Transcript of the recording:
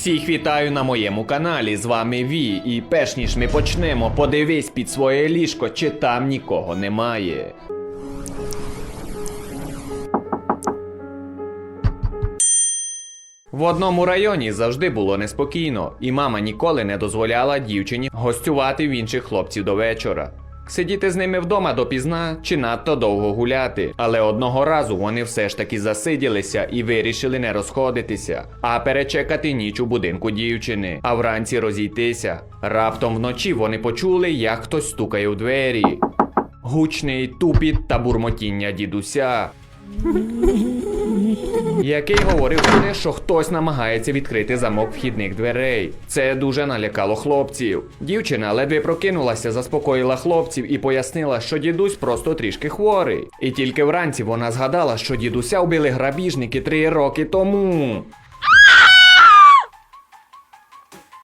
Всіх вітаю на моєму каналі. З вами Ві. І перш ніж ми почнемо, подивись під своє ліжко, чи там нікого немає. В одному районі завжди було неспокійно, і мама ніколи не дозволяла дівчині гостювати в інших хлопців до вечора. Сидіти з ними вдома допізна чи надто довго гуляти, але одного разу вони все ж таки засиділися і вирішили не розходитися, а перечекати ніч у будинку дівчини, а вранці розійтися. Раптом вночі вони почули, як хтось стукає у двері. Гучний тупіт та бурмотіння дідуся який говорив про те, що хтось намагається відкрити замок вхідних дверей. Це дуже налякало хлопців. Дівчина ледве прокинулася, заспокоїла хлопців і пояснила, що дідусь просто трішки хворий. І тільки вранці вона згадала, що дідуся вбили грабіжники три роки тому.